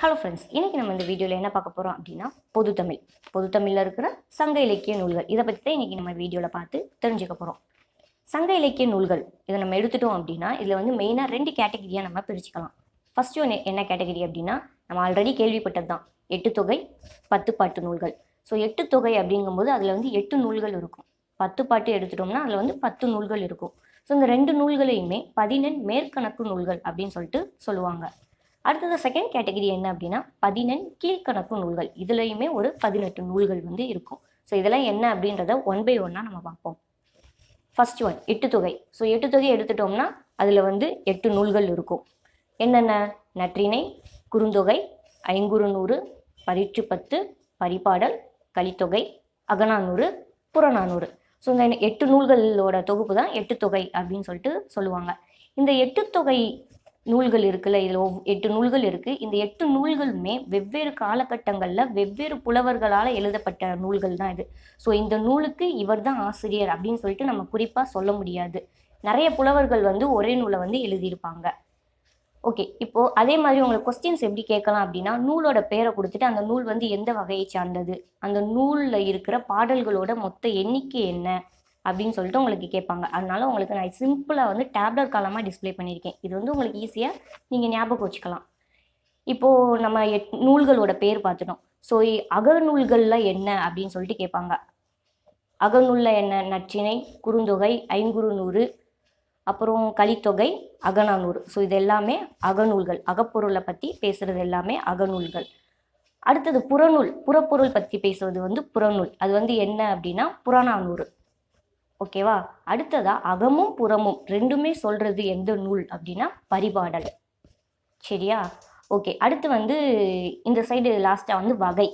Hello friends இன்னைக்கு நம்ம இந்த வீடியோவில் என்ன பார்க்க போகிறோம் அப்படின்னா பொதுத்தமிழ். பொதுத்தமிழில் இருக்கிற சங்க இலக்கிய நூல்கள். இதை பற்றி தான் இன்னைக்கு நம்ம வீடியோவில் பார்த்து தெரிஞ்சுக்க போகிறோம் சங்க இலக்கிய நூல்கள் இதை நம்ம எடுத்துட்டோம் அப்படின்னா இதில் வந்து மெயினாக ரெண்டு கேட்டகரியாக நம்ம பிரிச்சுக்கலாம். ஃபர்ஸ்ட் ஒன்று என்ன கேட்டகரி அப்படின்னா நம்ம ஆல்ரெடி கேள்விப்பட்டது தான். எட்டு தொகை பத்து பாட்டு நூல்கள். ஸோ எட்டு தொகை அப்படிங்கும்போது அதில் வந்து எட்டு நூல்கள் இருக்கும். பத்து பாட்டு எடுத்துட்டோம்னா அதில் வந்து பத்து நூல்கள் இருக்கும். ஸோ இந்த ரெண்டு நூல்களையுமே பதினெண் மேற்கணக்கு நூல்கள் அப்படின்னு சொல்லிட்டு சொல்லுவாங்க. அடுத்தது செகண்ட் கேட்டகரி என்ன அப்படின்னா பதினெண் கீழ்கணக்கு நூல்கள். இதுலேயுமே ஒரு பதினெட்டு நூல்கள் வந்து இருக்கும். ஸோ இதெல்லாம் என்ன அப்படின்றத ஒன் பை ஒன்னாக நம்ம பார்ப்போம். ஃபர்ஸ்ட் ஒன் எட்டு தொகை ஸோ எட்டு தொகை எடுத்துட்டோம்னா அதில் வந்து எட்டு நூல்கள் இருக்கும். என்னென்ன? நற்றிணை குறுந்தொகை ஐங்குறுநூறு பரீட்சு பத்து பரிபாடல் கலித்தொகை அகநானூறு புறநானூறு. ஸோ இந்த எட்டு நூல்களோட தொகுப்பு தான் எட்டு தொகை அப்படின்னு சொல்லிட்டு சொல்லுவாங்க. இந்த எட்டு தொகை நூல்கள் இருக்குல்ல இதில் ஒவ் எட்டு நூல்கள் இருக்குது இந்த எட்டு நூல்களுமே வெவ்வேறு காலகட்டங்களில் வெவ்வேறு புலவர்களால் எழுதப்பட்ட நூல்கள் தான் இது. ஸோ இந்த நூலுக்கு இவர் தான் ஆசிரியர் அப்படின்னு சொல்லிட்டு நம்ம குறிப்பாக சொல்ல முடியாது. நிறைய புலவர்கள் வந்து ஒரே நூலை வந்து எழுதியிருப்பாங்க. ஓகே இப்போது அதே மாதிரி உங்களுக்கு கொஸ்டின்ஸ் எப்படி கேட்கலாம் அப்படின்னா நூலோட பேரை கொடுத்துட்டு அந்த நூல் வந்து எந்த வகையை சார்ந்தது? அந்த நூலில் இருக்கிற பாடல்களோட மொத்த எண்ணிக்கை என்ன? அப்படின்னு சொல்லிட்டு உங்களுக்கு கேட்பாங்க. அதனால உங்களுக்கு நான் சிம்பிளாக வந்து டேப்லெட் காலமாக டிஸ்ப்ளே பண்ணியிருக்கேன். இது வந்து உங்களுக்கு ஈஸியாக நீங்கள் ஞாபகம் வச்சுக்கலாம். இப்போது நம்ம எட் நூல்களோட பேர் பார்த்துட்டோம். ஸோ அகநூல்களில் என்ன அப்படின்னு சொல்லிட்டு கேட்பாங்க. அகநூலில் என்ன? நச்சினை குறுந்தொகை ஐங்குறுநூறு அப்புறம் கலித்தொகை அகநானூறு. ஸோ இது எல்லாமே அகநூல்கள். அகப்பொருளை பற்றி பேசுகிறது எல்லாமே அகநூல்கள். அடுத்தது புறநூல். புறப்பொருள் பற்றி பேசுவது வந்து புறநூல். அது வந்து என்ன அப்படின்னா புறநானூறு. ஓகேவா அடுத்ததா அகமும் புறமும் ரெண்டுமே சொல்றது எந்த நூல் அப்படின்னா பரிபாடல். சரியா? ஓகே அடுத்து வந்து இந்த சைடு லாஸ்ட்டாக வந்து வகை.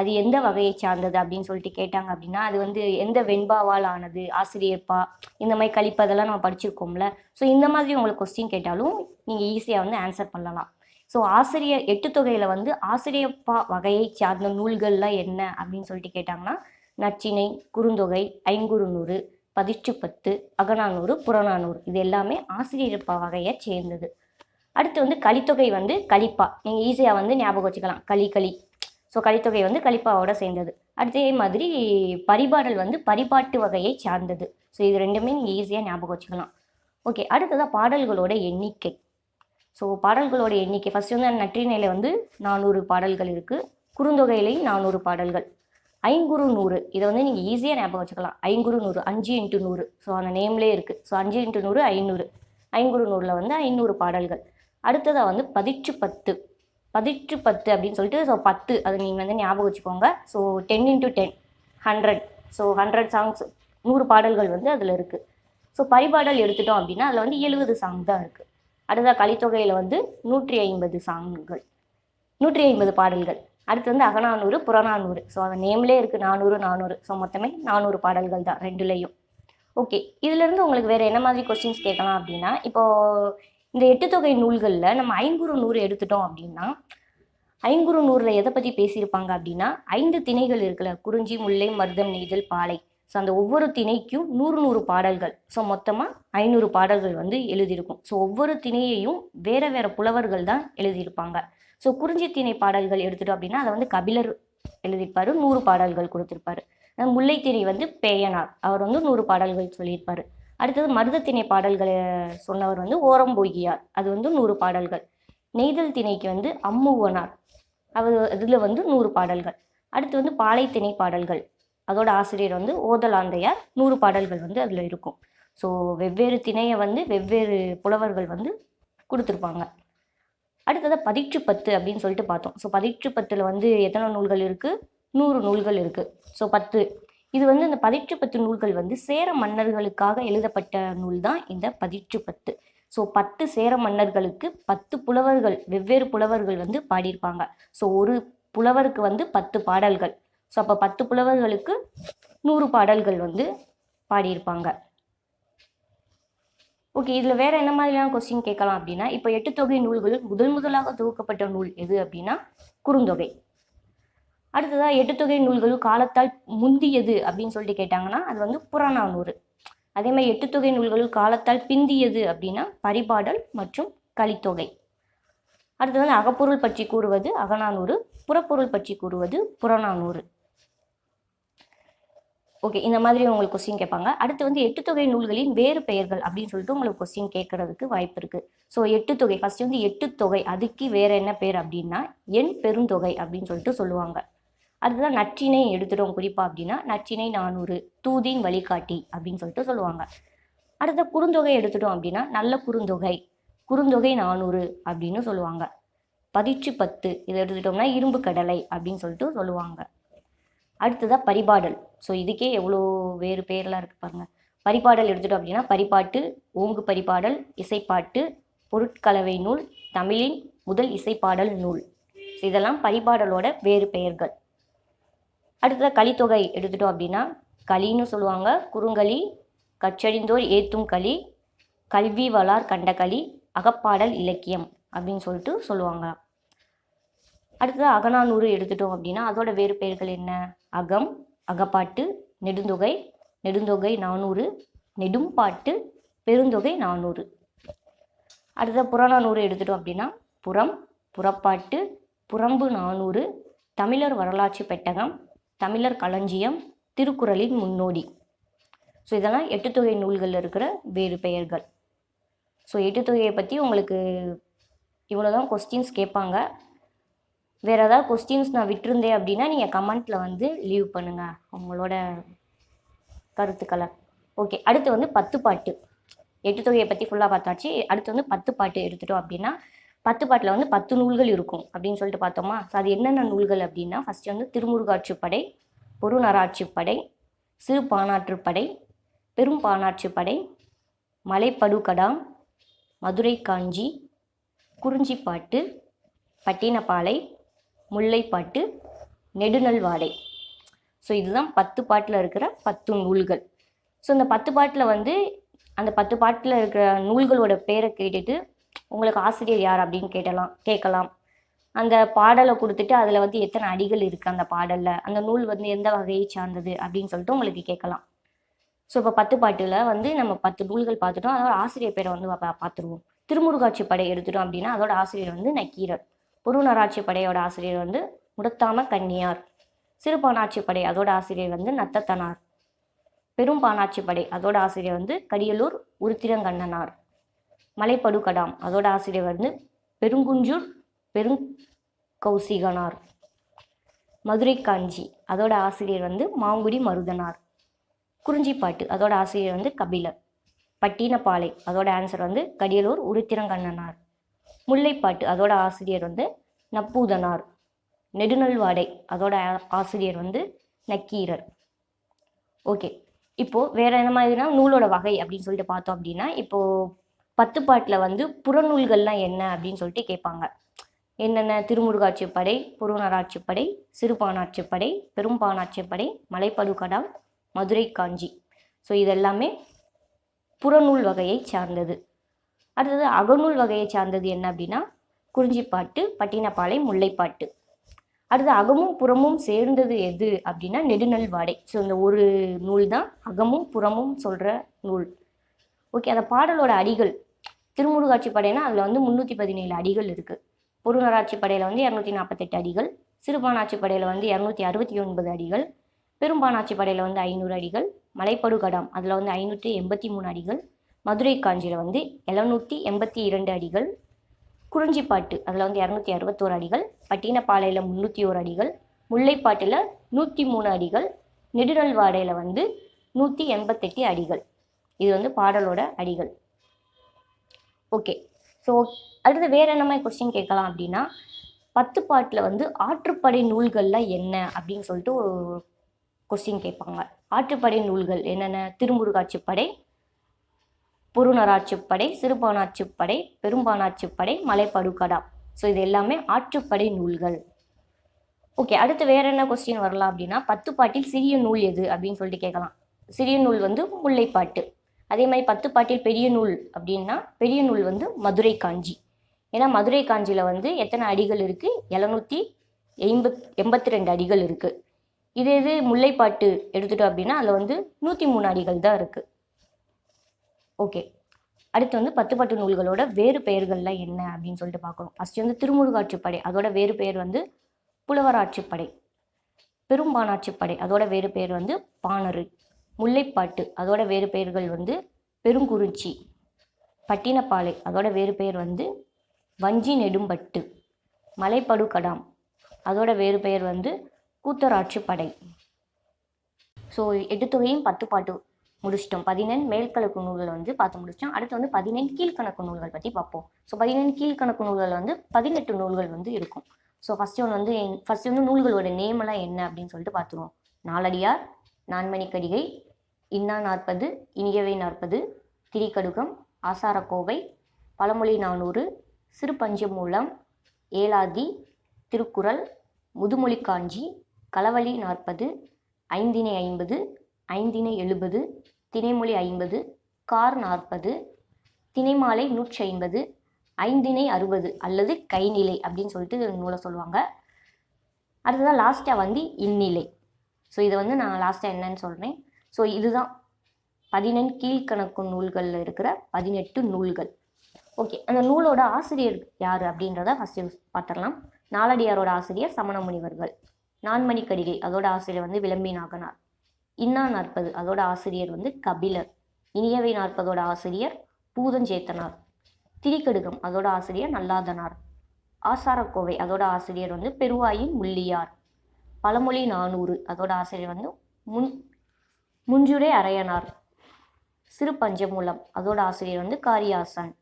அது எந்த வகையை சார்ந்தது அப்படின்னு சொல்லிட்டு கேட்டாங்க அப்படின்னா அது வந்து எந்த வெண்பாவால் ஆனது ஆசிரியர்ப்பா இந்த மாதிரி கழிப்பதெல்லாம் நம்ம படிச்சிருக்கோம்ல. ஸோ இந்த மாதிரி உங்களுக்கு கொஸ்டின் கேட்டாலும் நீங்கள் ஈஸியாக வந்து ஆன்சர் பண்ணலாம். ஸோ ஆசிரியர் எட்டு தொகையில் வந்து ஆசிரியப்பா வகையை சார்ந்த நூல்கள்லாம் என்ன அப்படின்னு சொல்லிட்டு கேட்டாங்கன்னா நச்சினை குறுந்தொகை ஐங்குறுநூறு பதிச்சு பத்து அகநானூறு புறநானூறு. இது எல்லாமே ஆசிரியப்பா வகையை சேர்ந்தது. அடுத்து வந்து கலித்தொகை வந்து கலிப்பா. நீங்கள் ஈஸியாக வந்து ஞாபகம் வச்சுக்கலாம். களி களி ஸோ கலித்தொகை வந்து கலிப்பாவோட சேர்ந்தது. அடுத்தே மாதிரி பரிபாடல் வந்து பரிபாட்டு வகையை சார்ந்தது. ஸோ இது ரெண்டுமே நீங்கள் ஈஸியாக ஞாபகம் வச்சுக்கலாம். ஓகே அடுத்ததாக பாடல்களோட எண்ணிக்கை. ஸோ பாடல்களோட எண்ணிக்கை. ஃபஸ்ட்டு வந்து நற்றினையில் வந்து நானூறு பாடல்கள் இருக்குது குறுந்தொகையிலையும் நானூறு பாடல்கள். ஐங்குறு நூறு. இதை வந்து நீங்கள் ஈஸியாக ஞாபகம் வச்சுக்கலாம். ஐங்குறு நூறு அஞ்சு இன்ட்டு நூறு. ஸோ அந்த நேம்லேயே இருக்குது ஸோ அஞ்சு இன்ட்டு நூறு ஐநூறு. ஐங்குறு நூறில் வந்து ஐநூறு பாடல்கள். அடுத்ததாக வந்து பதிற்று பத்து. பதிற்று பத்து அப்படின்னு சொல்லிட்டு ஸோ பத்து. அதை நீங்கள் வந்து ஞாபகம் வச்சுக்கோங்க. So ten into ten hundred so hundred songs நூறு பாடல்கள் வந்து அதில் இருக்குது ஸோ பரிபாடல் எடுத்துட்டோம் அப்படின்னா அதில் வந்து எழுபது சாங் தான் இருக்குது அடுத்த கலித்தொகையில் வந்து நூற்றி ஐம்பது சாங்குகள் நூற்றி ஐம்பது பாடல்கள். அடுத்து வந்து அகநானூறு புறநானூறு. ஸோ அந்த நேம்லேயே இருக்குது நானூறு நானூறு. ஸோ மொத்தமே நானூறு பாடல்கள் தான் ரெண்டுலேயும். ஓகே இதுலேருந்து உங்களுக்கு வேறு என்ன மாதிரி கொஸ்டின்ஸ் கேட்கலாம் அப்படின்னா இப்போது இந்த எட்டு தொகை நூல்களில் நம்ம ஐங்குறு நூறு எடுத்துட்டோம் அப்படின்னா ஐங்குறு நூறில் எதை பற்றி பேசியிருப்பாங்க அப்படின்னா ஐந்து திணைகள் இருக்குல்ல குறிஞ்சி முல்லை மருதம் நெய்தல் பாலை. ஸோ அந்த ஒவ்வொரு திணைக்கும் நூறு நூறு பாடல்கள். ஸோ மொத்தமாக ஐநூறு பாடல்கள் வந்து எழுதியிருக்கும். ஸோ ஒவ்வொரு திணையையும் வேறு வேறு புலவர்கள் தான் எழுதியிருப்பாங்க. ஸோ குறிஞ்சி திணை பாடல்கள் எடுத்துட்டோம் அப்படின்னா அதை வந்து கபிலர் எழுதியிருப்பாரு நூறு பாடல்கள் கொடுத்துருப்பாரு. முல்லைத்திணை வந்து பேயனார் அவர் வந்து நூறு பாடல்கள் சொல்லியிருப்பாரு. அடுத்தது மருதத்திணை பாடல்களை சொன்னவர் வந்து ஓரம்போகியார் அது வந்து நூறு பாடல்கள். நெய்தல் திணைக்கு வந்து அம்முவனார் அவர் இதில் வந்து நூறு பாடல்கள். அடுத்து வந்து பாலைத்திணை பாடல்கள் அதோட ஆசிரியர் வந்து ஓதலாந்தையார் நூறு பாடல்கள் வந்து அதில் இருக்கும். ஸோ வெவ்வேறு திணையை வந்து வெவ்வேறு புலவர்கள் வந்து கொடுத்துருப்பாங்க. அடுத்தது பதிற்று பத்து அப்படின்னு சொல்லிட்டு பார்த்தோம். ஸோ பதிற்று பத்தில் வந்து எத்தனை நூல்கள் இருக்குது நூறு நூல்கள் இருக்குது ஸோ பத்து. இது வந்து இந்த பதிற்று பத்து நூல்கள் வந்து சேர மன்னர்களுக்காக எழுதப்பட்ட நூல் தான் இந்த பதிற்று பத்து. ஸோ பத்து சேர மன்னர்களுக்கு பத்து புலவர்கள் வெவ்வேறு புலவர்கள் வந்து பாடியிருப்பாங்க. ஸோ ஒரு புலவருக்கு வந்து பத்து பாடல்கள். ஸோ அப்போ பத்து புலவர்களுக்கு நூறு பாடல்கள் வந்து பாடியிருப்பாங்க. ஓகே இதில் வேறு என்ன மாதிரியான கொஸ்டின் கேட்கலாம் அப்படின்னா இப்போ எட்டு தொகை நூல்கள் முதல் முதலாக தொகுக்கப்பட்ட நூல் எது அப்படின்னா குறுந்தொகை. அடுத்ததாக எட்டு தொகை நூல்கள் காலத்தால் முந்தியது அப்படின்னு சொல்லிட்டு கேட்டாங்கன்னா அது வந்து புறநானூறு. அதே மாதிரி எட்டு தொகை நூல்கள் காலத்தால் பிந்தியது அப்படின்னா பரிபாடல் மற்றும் கலித்தொகை. அடுத்து வந்து அகப்பொருள் பற்றி கூறுவது அகநானூறு புறப்பொருள் பற்றி கூறுவது புறநானூறு. ஓகே இந்த மாதிரி உங்களுக்கு கொஸ்டின் கேட்பாங்க. அடுத்து வந்து எட்டு தொகை நூல்களின் வேறு பெயர்கள் அப்படின்னு சொல்லிட்டு உங்களுக்கு கொஸ்டின் கேட்கறதுக்கு வாய்ப்பு இருக்கு. ஸோ எட்டு தொகை. ஃபர்ஸ்ட் வந்து எட்டு தொகை. அதுக்கு வேற என்ன பேர் அப்படின்னா எண் பெருந்தொகை அப்படின்னு சொல்லிட்டு சொல்லுவாங்க. அதுதான் நற்றினை எடுத்துட்டோம் குறிப்பா அப்படின்னா நற்றினை நானூறு தூதின் வழிகாட்டி அப்படின்னு சொல்லிட்டு சொல்லுவாங்க. அடுத்த குறுந்தொகை எடுத்துட்டோம் அப்படின்னா நல்ல குறுந்தொகை குறுந்தொகை நானூறு அப்படின்னு சொல்லுவாங்க. பதிற்று பத்து. இதை எடுத்துட்டோம்னா இரும்பு கடலை அப்படின்னு சொல்லிட்டு சொல்லுவாங்க. அடுத்ததாக பரிபாடல். ஸோ இதுக்கே எவ்வளோ வேறு பேர்லாம் இருக்கு பாருங்க. பரிபாடல் எடுத்துட்டோம் அப்படின்னா பரிபாட்டு ஓங்கு பரிபாடல் இசைப்பாட்டு பொருட்கலவை நூல் தமிழின் முதல் இசைப்பாடல் நூல். இதெல்லாம் பரிபாடலோட வேறு பெயர்கள். அடுத்ததாக கலித்தொகை எடுத்துட்டோம் அப்படின்னா களின்னு சொல்லுவாங்க. குறுங்களி கச்சடிந்தோர் ஏத்தும் களி கல்வி வளார் கண்ட களி அகப்பாடல் இலக்கியம் அப்படின்னு சொல்லிட்டு சொல்லுவாங்க அடுத்தது அகநானூறு எடுத்துட்டோம் அப்படின்னா அதோட வேறு பெயர்கள் என்ன? அகம் அகப்பாட்டு நெடுந்தொகை நெடுந்தொகை நானூறு நெடும்பாட்டு பெருந்தொகை நானூறு. அடுத்த புறநானூறு எடுத்துட்டோம் அப்படின்னா புறம் புறப்பாட்டு புறம்பு நானூறு தமிழர் வரலாற்று பெட்டகம் தமிழர் களஞ்சியம் திருக்குறளின் முன்னோடி. ஸோ இதெல்லாம் எட்டுத்தொகை நூல்களில் இருக்கிற வேறு பெயர்கள். ஸோ எட்டுத்தொகையை பற்றி உங்களுக்கு இவ்வளோ தான் கொஸ்டின்ஸ் கேட்பாங்க. வேறு ஏதாவது கொஸ்டின்ஸ் நான் விட்டுருந்தேன் அப்படின்னா நீங்கள் கமெண்ட்டில் வந்து லீவ் பண்ணுங்கள் உங்களோட கருத்துக்களை. ஓகே அடுத்து வந்து பத்து பாட்டு. எட்டு தொகையை பற்றி ஃபுல்லாக பார்த்தாச்சு. அடுத்து வந்து பத்து பாட்டு எடுத்துட்டோம் அப்படின்னா பத்து பாட்டில் வந்து பத்து நூல்கள் இருக்கும் அப்படின்னு சொல்லிட்டு பார்த்தோமா? ஸோ அது என்னென்ன நூல்கள் அப்படின்னா ஃபஸ்ட்டு வந்து திருமுருகாட்சிப்படை பொருநராட்சிப்படை சிறு பாணாற்றுப்படை பெரும் பாணாற்றுப்படை மலைப்படுகடா மதுரை காஞ்சி குறிஞ்சிப்பாட்டு பட்டினப்பாலை முல்லைப்பாட்டு நெடுநல்வாடை. ஸோ இதுதான் பத்து பாட்டில் இருக்கிற பத்து நூல்கள். ஸோ இந்த பத்து பாட்டில் வந்து அந்த பத்து பாட்டில் இருக்கிற நூல்களோட பேரை கேட்டுட்டு உங்களுக்கு ஆசிரியர் யார் அப்படின்னு கேட்டலாம் கேட்கலாம். அந்த பாடலை கொடுத்துட்டு அதில் வந்து எத்தனை அடிகள் இருக்குது அந்த பாடலில்? அந்த நூல் வந்து எந்த வகையை சார்ந்தது அப்படின்னு சொல்லிட்டு உங்களுக்கு கேட்கலாம். ஸோ இப்போ பத்து பாட்டில் வந்து நம்ம பத்து நூல்கள் பார்த்துட்டோம். அதோட ஆசிரியர் பேரை வந்து பா- பார்த்துருவோம். திருமுருகாட்சி படை எடுத்துட்டோம் அப்படின்னா அதோட ஆசிரியர் வந்து நக்கீரர். பொருநராட்சி படையோட ஆசிரியர் வந்து முடத்தாம கன்னியார். சிறுபானாட்சி படை அதோட ஆசிரியர் வந்து நத்தத்தனார். பெரும் பானாட்சி படை அதோட ஆசிரியர் வந்து கடியலூர் உருத்திரங்கண்ணனார். மலைப்படுகடாம் அதோட ஆசிரியர் வந்து பெருங்குஞ்சூர் பெருங்கௌசிகனார். மதுரை காஞ்சி அதோட ஆசிரியர் வந்து மாங்குடி மருதனார். குறிஞ்சிப்பாட்டு அதோட ஆசிரியர் வந்து கபிலர். பட்டினப்பாலை அதோட ஆன்சர் வந்து கடியலூர் உருத்திரங்கண்ணனார். முல்லைப்பாட்டு அதோட ஆசிரியர் வந்து நப்பூதனார். நெடுநல்வாடை அதோட ஆ- ஆசிரியர் வந்து நக்கீரர். ஓகே. இப்போது வேற என்ன மாதிரினா நூலோட வகை அப்படின்னு சொல்லிட்டு பார்த்தோம் அப்படின்னா இப்போது பத்து பாட்டில் வந்து புறநூல்கள்லாம் என்ன அப்படின்னு சொல்லிட்டு கேட்பாங்க. என்னென்ன? திருமுருகாட்சிப்படை புறநராட்சிப்படை சிறுபானாட்சிப்படை பெரும்பானாட்சிப்படை மலைப்படுகடாம் மதுரை காஞ்சி ஸோ இதெல்லாமே புறநூல் வகையை சார்ந்தது. அடுத்தது அகநூல் வகையை சார்ந்தது என்ன அப்படின்னா குறிஞ்சிப்பாட்டு பட்டினப்பாலை முல்லைப்பாட்டு. அடுத்து அகமும் புறமும் சேர்ந்தது எது அப்படின்னா நெடுநல் வாடை. ஸோ இந்த ஒரு நூல் தான் அகமும் புறமும் சொல்கிற நூல். ஓகே அந்த பாடலோட அடிகள். திருமுருகாட்சி படையினா அதில் வந்து முந்நூற்றி பதினேழு அடிகள் இருக்குது பொருநராட்சி படையில் வந்து இரநூத்தி நாற்பத்தெட்டு அடிகள். சிறுபானாட்சி படையில் வந்து இரநூத்தி அறுபத்தி ஒன்பது அடிகள். பெரும்பானாட்சி படையில் வந்து ஐநூறு அடிகள். மலைப்படுகடாம் அதில் வந்து ஐநூற்றி எண்பத்தி மூணு அடிகள். மதுரை காஞ்சியில் வந்து எழுநூற்றி எண்பத்தி இரண்டு அடிகள் குறிஞ்சிப்பாட்டு அதில் வந்து இரநூத்தி அறுபத்தோரு அடிகள் பட்டினப்பாளையில் முந்நூற்றி ஒரு அடிகள் முல்லைப்பாட்டில் நூற்றி மூணு அடிகள் நெடுநல்வாடையில் வந்து நூற்றி எண்பத்தெட்டு அடிகள். இது வந்து பாடலோட அடிகள். ஓகே. ஸோ அடுத்து வேற என்ன மாதிரி கொஸ்டின் கேட்கலாம் அப்படின்னா பத்து பாட்டில் வந்து ஆற்றுப்படை நூல்கள்லாம் என்ன அப்படின்னு சொல்லிட்டு ஒரு கொஸ்டின் கேட்பாங்க. ஆற்றுப்படை நூல்கள் என்னென்ன? திருமுருகாட்சிப்படை புறநராட்சிப்படை சிறுபானாட்சிப்படை பெரும்பானாட்சிப்படை மலைப்படுகடா. ஸோ இது எல்லாமே ஆற்றுப்படை நூல்கள். ஓகே அடுத்து வேற என்ன கொஸ்டின் வரலாம் அப்படின்னா பத்து பாட்டில் சிறிய நூல் எது அப்படின்னு சொல்லிட்டு கேட்கலாம். சிறிய நூல் வந்து முல்லைப்பாட்டு. அதே மாதிரி பத்து பாட்டில் பெரிய நூல் அப்படின்னா பெரிய நூல் வந்து மதுரை காஞ்சி. ஏன்னா மதுரை காஞ்சியில் வந்து எத்தனை அடிகள் இருக்குது எழுநூற்றி எண்பத் எண்பத்தி ரெண்டு அடிகள் இருக்குது இதே இது முல்லைப்பாட்டு எடுத்துட்டோம் அப்படின்னா அதில் வந்து நூற்றி மூணு அடிகள் தான் இருக்குது ஓகே. அடுத்து வந்து பத்துப்பட்டு நூல்களோட வேறு பெயர்கள்லாம் என்ன அப்படின்னு சொல்லிட்டு பார்க்கணும். ஃபஸ்ட்டு வந்து திருமுருகாட்சிப்படை அதோட வேறு பெயர் வந்து புலவராட்சிப்படை பெரும்பானாட்சிப்படை அதோட வேறு பெயர் வந்து பாணரு முல்லைப்பாட்டு அதோட வேறு பெயர்கள் வந்து பெருங்குறிச்சி பட்டினப்பாலை அதோட வேறு பெயர் வந்து வஞ்சி நெடும்பட்டு. மலைப்படுகடாம் அதோட வேறு பெயர் வந்து கூத்தராட்சிப்படை ஸோ எட்டு தொகையும் பத்து பாட்டு முடிச்சிட்டோம். பதினெண் மேல்கணக்கு நூல்கள் வந்து பார்த்து முடிச்சிட்டோம். அடுத்து வந்து பதினெண் கீழ்கணக்கு நூல்கள் பற்றி பார்ப்போம். ஸோ பதினெண் கீழ்கணக்கு நூல்கள் வந்து பதினெட்டு நூல்கள் வந்து இருக்கும். ஸோ ஃபஸ்ட்டு ஒன்று வந்து ஃபஸ்ட்டு வந்து நூல்களோட நேம் எல்லாம் என்ன அப்படின்னு சொல்லிட்டு பார்த்துருவோம். நாலடியார் நான்மணிக்கடிகை இன்னா நாற்பது இனியவை நாற்பது திரிகடுகம் ஆசாரக்கோவை பழமொழி நானூறு சிறு பஞ்சமூலம் ஏலாதி திருக்குறள் முதுமொழி காஞ்சி களவழி நாற்பது ஐந்தினை ஐம்பது ஐந்தினை எழுபது தினைமொழி ஐம்பது கார் நாற்பது தினைமாலை நூற்றி ஐம்பது ஐந்தினை அறுபது அல்லது கைநிலை அப்படின்னு சொல்லிட்டு நூலை சொல்லுவாங்க. அடுத்ததான் லாஸ்ட்டாக வந்து இந்நிலை. ஸோ இதை வந்து நான் லாஸ்ட்டாக என்னன்னு சொல்கிறேன் ஸோ இதுதான் பதினெண் கீழ்கணக்கு நூல்களில் இருக்கிற பதினெட்டு நூல்கள். ஓகே அந்த நூலோட ஆசிரியர் யார் அப்படின்றத ஃபஸ்ட்டு பார்த்துடலாம். நாலடியாரோட ஆசிரியர் சமண முனிவர்கள் நான்மணிக்கடிகை அதோட ஆசிரியர் வந்து விளம்பி நாகனார் இன்னா நாற்பது அதோட ஆசிரியர் வந்து கபிலர். இனியவை நாற்பதோட ஆசிரியர் பூதஞ்சேத்தனார். திரிகடுகம் அதோட ஆசிரியர் நல்லாதனார். ஆசாரக்கோவை அதோட ஆசிரியர் வந்து பெருவாயின் முள்ளியார். பழமொழி நானூறு அதோட ஆசிரியர் வந்து முன் முஞ்சுரை அரையனார். சிறு பஞ்சமூலம் அதோட ஆசிரியர் வந்து காரியாசன்.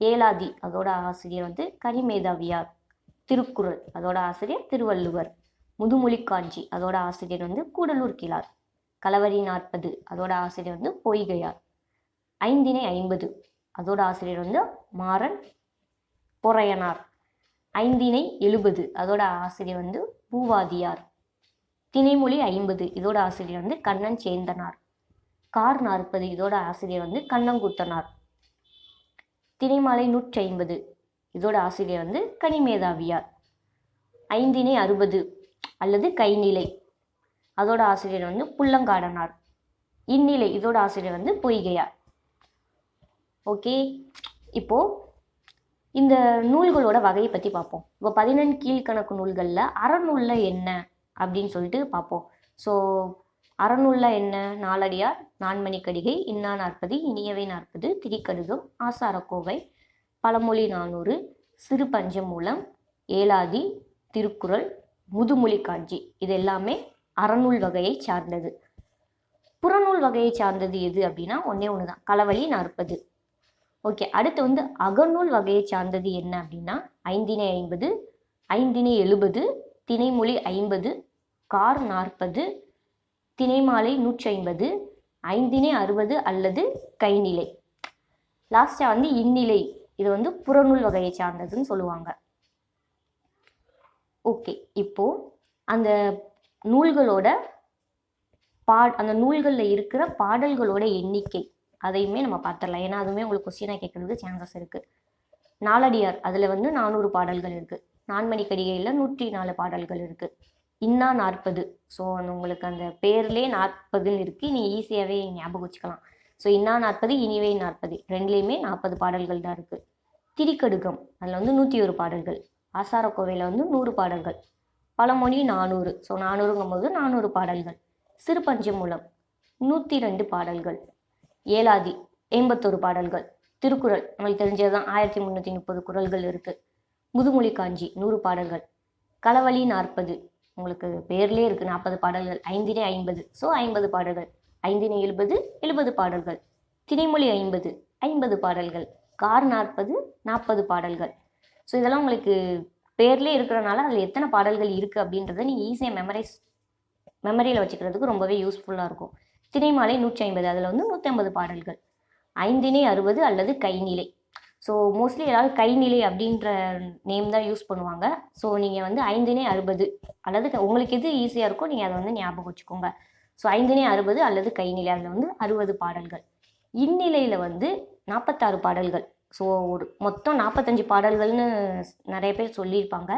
ஏலாதி அதோட ஆசிரியர் வந்து கனிமேதாவியார். திருக்குறள் அதோட ஆசிரியர் திருவள்ளுவர். முதுமொழி காஞ்சி அதோட ஆசிரியர் வந்து கூடலூர் கிழார். களவரி நாற்பது அதோட ஆசிரியர் வந்து பொய்கையார். ஐந்தினை ஐம்பது அதோட ஆசிரியர் வந்து மாறன் பொறையனார். ஐந்தினை எழுபது அதோட ஆசிரியர் வந்து பூவாதியார். திணைமொழி ஐம்பது இதோட ஆசிரியர் வந்து கண்ணன் சேந்தனார். கார் நாற்பது இதோட ஆசிரியர் வந்து கண்ணங்குத்தனார். திணைமாலை நூற்றி ஐம்பது இதோட ஆசிரியர் வந்து கனிமேதாவியார். ஐந்தினை அறுபது அல்லது கைநிலை அதோட ஆசிரியர் வந்து புல்லங்காடனார் இந்நிலை இதோட ஆசிரியர் வந்து பொய்கையார். ஓகே? இப்போ இந்த நூல்களோட வகையை பற்றி பார்ப்போம். இப்போ பதினெண் கீழ்கணக்கு நூல்களில் அறநூலில் என்ன அப்படின்னு சொல்லிட்டு பார்ப்போம். ஸோ அறநூலில் என்ன? நாலடியார் நான்மணிக்கடிகை இன்னா நாற்பது இனியவை நாற்பது திரிக்கடுகம் ஆசாரக்கோவை பழமொழி நானூறு சிறு பஞ்சமூலம் ஏலாதி திருக்குறள் முதுமொழி காட்சி இது எல்லாமே அறநூல் வகையை சார்ந்தது. புறநூல் வகையை சார்ந்தது எது அப்படின்னா ஒன்றே ஒன்று தான் களவழி நாற்பது ஓகே அடுத்து வந்து அகநூல் வகையை சார்ந்தது என்ன அப்படின்னா ஐந்தினை ஐம்பது ஐந்தினை எழுபது திணைமொழி ஐம்பது கார் நாற்பது திணைமாலை நூற்றி ஐம்பது ஐந்தினை அறுபது அல்லது கைநிலை. லாஸ்ட்டாக வந்து இந்நிலை. இது வந்து புறநூல் வகையை சார்ந்ததுன்னு சொல்லுவாங்க. ஓகே இப்போ அந்த நூல்களோட பா அந்த நூல்களில் இருக்கிற பாடல்களோட எண்ணிக்கை. அதையுமே நம்ம பார்த்துடலாம். ஏன்னா அதுவுமே உங்களுக்கு கொஸ்டினாக கேட்கறதுக்கு சான்சஸ் இருக்குது நாலடியார் அதில் வந்து நானூறு பாடல்கள் இருக்குது நான்மணிக்கடிகையில் நூற்றி நாலு பாடல்கள் இருக்குது இன்னா நாற்பது. ஸோ உங்களுக்கு அந்த பேர்லேயே நாற்பதுன்னு இருக்குது நீ ஈஸியாகவே ஞாபகம் வச்சுக்கலாம். ஸோ இன்னா நாற்பது இனிவே நாற்பது. ரெண்டுலேயுமே நாற்பது பாடல்கள் தான் இருக்குது திரிக்கடுகம் அதில் வந்து நூற்றி ஒரு பாடல்கள். ஆசாரக்கோவையில் வந்து நூறு பாடல்கள். பழமொழி நானூறு. ஸோ நானூறுங்கும் போது நானூறு பாடல்கள். சிறு மூலம் நூற்றி ரெண்டு பாடல்கள். ஏலாதி எண்பத்தொரு பாடல்கள். திருக்குறள் நம்மளுக்கு தெரிஞ்சது தான் ஆயிரத்தி முந்நூற்றி முப்பது குரல்கள் இருக்குது முதுமொழி காஞ்சி நூறு பாடல்கள். களவழி நாற்பது உங்களுக்கு பேர்லேயே இருக்குது நாற்பது பாடல்கள் ஐந்தினை ஐம்பது. ஸோ ஐம்பது பாடல்கள். ஐந்தினை எழுபது எழுபது பாடல்கள். திணைமொழி ஐம்பது ஐம்பது பாடல்கள். கார் நாற்பது நாற்பது பாடல்கள். ஸோ இதெல்லாம் உங்களுக்கு பேர்லேயே இருக்கிறனால அதில் எத்தனை பாடல்கள் இருக்குது அப்படின்றத நீங்கள் ஈஸியாக மெமரைஸ் மெமரியில் வச்சுக்கிறதுக்கு ரொம்பவே யூஸ்ஃபுல்லாக இருக்கும். திணைமாலை நூற்றி ஐம்பது அதில் வந்து நூற்றி ஐம்பது பாடல்கள். ஐந்தினை அறுபது அல்லது கைநிலை. ஸோ மோஸ்ட்லி எல்லாரும் கைநிலை அப்படின்ற நேம் தான் யூஸ் பண்ணுவாங்க. ஸோ நீங்கள் வந்து ஐந்தினை அறுபது அல்லது உங்களுக்கு எது ஈஸியாக இருக்கோ நீங்கள் அதை வந்து ஞாபகம் வச்சுக்கோங்க. ஸோ ஐந்தினை அறுபது அல்லது கைநிலை அதில் வந்து அறுபது பாடல்கள். இந்நிலையில் வந்து நாற்பத்தாறு பாடல்கள். ஸோ ஒரு மொத்தம் நாற்பத்தஞ்சு பாடல்கள்னு நிறைய பேர் சொல்லியிருப்பாங்க.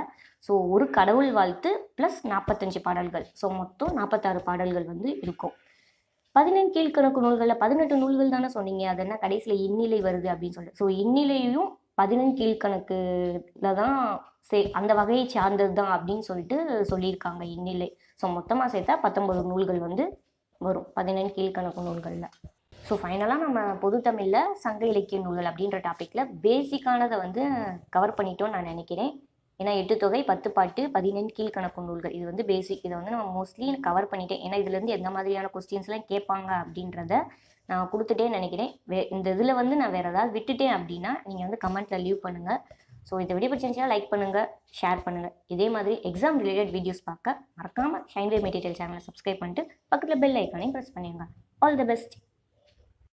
ஸோ ஒரு கடவுள் வாழ்த்து ப்ளஸ் நாற்பத்தஞ்சு பாடல்கள். ஸோ மொத்தம் நாற்பத்தாறு பாடல்கள் வந்து இருக்கும். பதினெண் கீழ்கணக்கு நூல்களில் பதினெட்டு நூல்கள் தானே சொன்னீங்க. அது என்ன கடைசியில் இந்நிலை வருது அப்படின்னு சொல்லிட்டு. ஸோ இந்நிலையும் பதினெண் கீழ்கணக்குல தான் சே அந்த வகையை சார்ந்தது தான் அப்படின்னு சொல்லிட்டு சொல்லியிருக்காங்க இந்நிலை ஸோ மொத்தமாக சேர்த்தா பத்தொம்பது நூல்கள் வந்து வரும். பதினெண் கீழ்கணக்கு நூல்களில். ஸோ ஃபைனலாக நம்ம பொதுத்தமிழில் சங்க இலக்கிய நூல்கள் அப்படின்ற டாப்பிக்கில் பேசிக்கானதை வந்து கவர் பண்ணிட்டோம்னு நான் நினைக்கிறேன். ஏன்னா எட்டு தொகை பத்து பாட்டு பதினெண்டு கீழ்கணக்கு நூல்கள். இது வந்து பேசிக் இதை வந்து நம்ம மோஸ்ட்லி கவர் பண்ணிட்டேன். ஏன்னா இதுலேருந்து எந்த மாதிரியான கொஸ்டின்ஸ்லாம் கேட்பாங்க அப்படின்றத நான் கொடுத்துட்டே நினைக்கிறேன். வே இந்த இதில் வந்து நான் வேறு ஏதாவது விட்டுட்டேன் அப்படின்னா நீங்கள் வந்து கமெண்ட்டில் லீவ் பண்ணுங்கள் ஸோ இதை வீடியோ பிடிச்சிருந்துச்சுன்னா லைக் பண்ணுங்கள் ஷேர் பண்ணுங்கள் இதே மாதிரி எக்ஸாம் ரிலேட்டட் வீடியோஸ் பார்க்க மறக்காமல் ஷைன்வே மெட்டீரியல் சேனலை சப்ஸ்கிரைப் பண்ணிட்டு பக்கத்தில் பெல் ஐக்கானையும் ப்ரெஸ் பண்ணிடுங்க ஆல் தி பெஸ்ட்